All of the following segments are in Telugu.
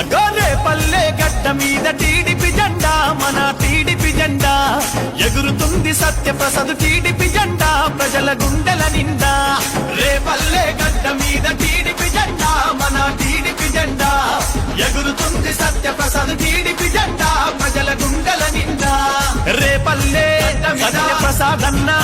అగోరే పల్లె గడ్డ మీద టీడీపీ జెండా మన టీడీపీ జెండా. ఎగురుతుంది సత్యప్రసాద్ టీడీపీ జెండా ప్రజల గుండెల నిండా. రే పల్లె గడ్డ మీద టీడీపీ జెండా మన టీడీపీ జెండా. ఎగురుతుంది సత్యప్రసాద్ టీడీపీ జెండా ప్రజల గుండెల నిండా. రే పల్లె సత్యప్రసాద్ అన్నా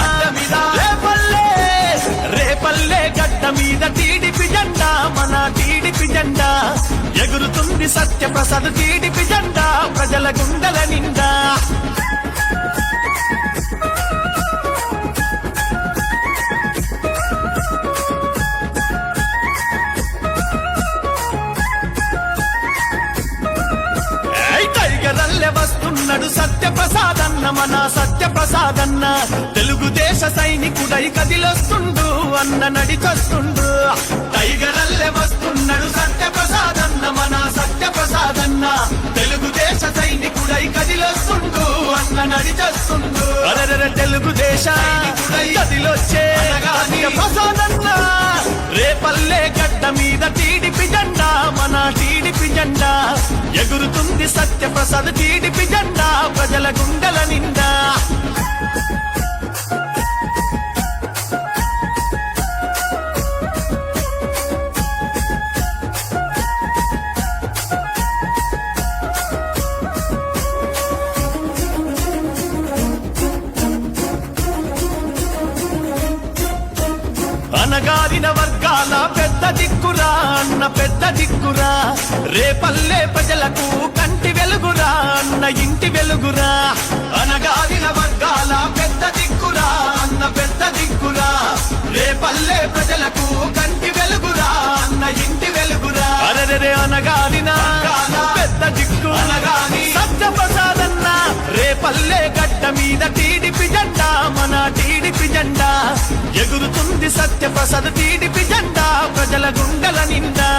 ఎగురుతుంది సత్యప్రసాద్ టీడీపీ జెండా ప్రజల గుండెల నిండా. సత్యప్రసాదన్న మన సత్యప్రసాదన్న. తెలుగుదేశ సైనికుడై కదిలొస్తుండు అన్న నడిచొస్తుండు. టైగర్ అల్లె వస్తున్నాడు సత్యప్రసాదన్న మన సత్యప్రసాదన్న. తెలుగుదేశ సైనికుడై కదిలొస్తుండు అన్న నడిచొస్తుండు. అరెరె తెలుగుదేశ కదిలొచ్చే సత్యప్రసాదన్న. రేపల్లె గడ్డ మీద టీడీపీ జెండా మన టీడీపీ జెండా. ఎగురుతుంది సత్యప్రసాద్ టీడీపీ జెండా గుండల గుండెల నిండా. అనగారిన వర్గాల పెద్ద దిక్కురా అన్న పెద్ద దిక్కురా. రేపల్లే ప్రజలకు కంటి వెలుగురా అన్న ఇంటి వెలుగురా. రేపల్లె ప్రజలకు కంటి వెలుగురా అన్న ఇంటి వెలుగురా. అరెరే అనగారిన పెద్ద దిక్కు. అనగాని? సత్యప్రసాదన్న రేపల్లె గడ్డ మీద టీడీపీ జెండా మన టీడీపీ జెండా. ఎగురుతుంది సత్యప్రసాద్ టీడీపీ జెండా ప్రజల గుండెల నిండా.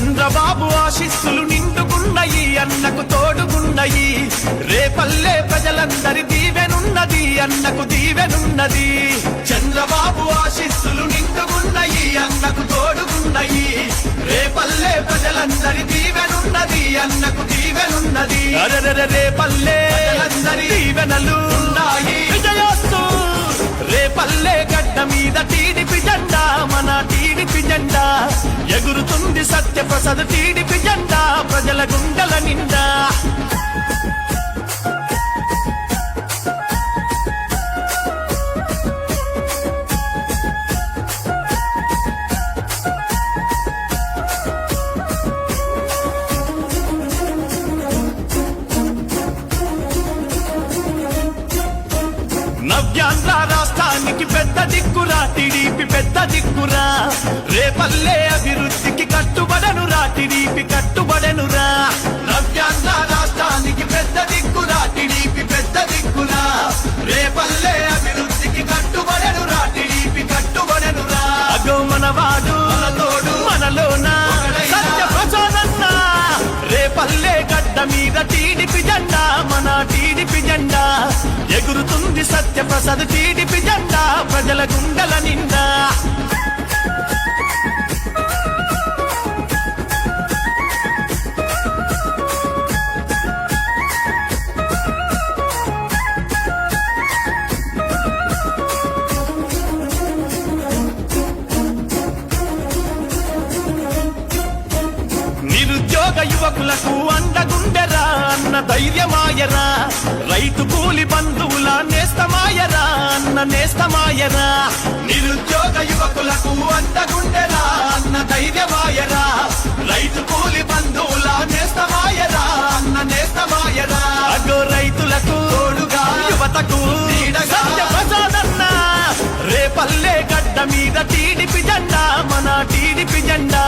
చంద్రబాబు ఆశీస్సులు నిండుకున్నయి అన్నకు తోడుగున్నయి. రేపల్లె ప్రజలందరి దీవెనున్నది అన్నకు దీవెనున్నది. చంద్రబాబు ఆశీస్సులు నిండుకున్నయి అన్నకు తోడుగున్నయి. రేపల్లె ప్రజలందరి దీవెనున్నది అన్నకు దీవెనున్నది. రేపల్లె ప్రజలందరి దీవెనలు ఉన్నాయి. విజయోస్తు! రేపల్లె గడ్డ మీద టీడీపీ జెండా మన టీడీపీ జెండా. ఎగురుతుంది సత్యప్రసాద్ టీడీపీ జెండా ప్రజల గుండెల నిండా. నవ్యాంధ్ర రాష్ట్రానికి పెద్ద దిక్కురా టీడీపీ పెద్ద దిక్కురా. రేపల్లే టీడీపీ కట్టుబడనురా. నవ్యాంధ్ర రాష్ట్రానికి పెద్ద దిక్కురా టీడీపీ పెద్ద దిక్కురా రేపల్లె అభివృద్ధికి కట్టుబడనురా టీడీపీ కట్టుబడనురా. అగో మనవాడు మనతోడు మనలోన. సత్య ప్రచోదన్న. రేపల్లె గడ్డ మీద టీడీపీ జెండా మన టీడీపీ జెండా. ఎగురుతుంది సత్యప్రసాద్ టీడీపీ జెండా ప్రజల గుండెల నిండా. నిరుద్యోగ యువకులకు అండగుండెరా అన్న ధైర్యమాయరా. రైతు కూలి బంధువుల నేస్తమాయరా అన్న నేస్తమాయరా. నిరుద్యోగ యువకులకు అండగుండెరా అన్న ధైర్యమాయరా. రైతు కూలి బంధువుల నేస్తమాయరా అన్న నేస్తమాయరా. అగో రైతులకు తోడుగా యువతకు రేపల్లే రేపల్లె గడ్డ మీద టీడీపీ జెండా మన టీడీపీ జెండా.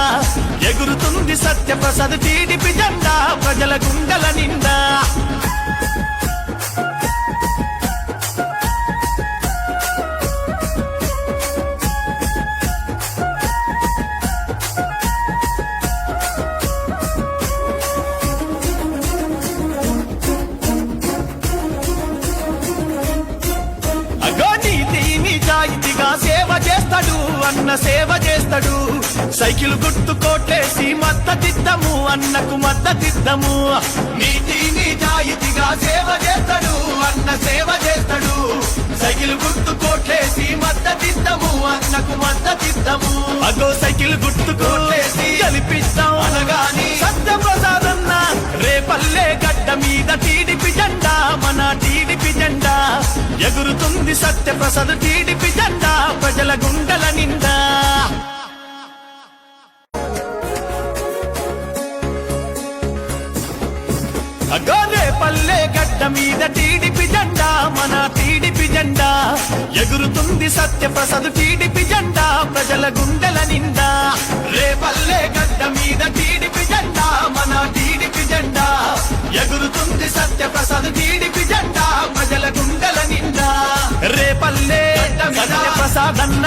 ఎగురుతుంది సత్యప్రసాద్ టీడీపీ జెండా ప్రజల గుండెల నిండా. సేవ చేస్తాడు అన్న సేవ చేస్తాడు. సైకిల్ గుర్తు కోటేసి మద్దతిద్దము అన్నకు మద్దతిద్దము. నీతి నిజాయితీగా సేవ చేస్తాడు అన్న సేవ చేస్తాడు. సైకిల్ గుర్తు కోట్లేసి మద్దతిద్దము అన్నకు మద్దతిద్దము. అగో సైకిల్ గుర్తు కోట్లేసి గెలిపిస్తాం. అనగాని సత్యప్రసాదన్న రేపల్లే గడ్డ మీద టీడీపీ జెండా మన టీడీపీ జెండా. ఎగురుతుంది సత్యప్రసాద్ టీడీపీ జెండా ప్రజల గుండెల నిండా. పల్లె గడ్డ మీద టీడీపీ జెండా మన టీడీపీ జెండా. ఎగురుతుంది సత్యప్రసాద్ టీడీపీ జెండా ప్రజల గుండెల నిండా. రే పల్లె గడ్డ మీద టీడీపీ జెండా మన టీడీపీ జెండా. ఎగురుతుంది సత్యప్రసాద్ టీడీపీ జెండా ప్రజల గుండెల నిండా. రే పల్లె సత్యప్రసాద్ అన్న.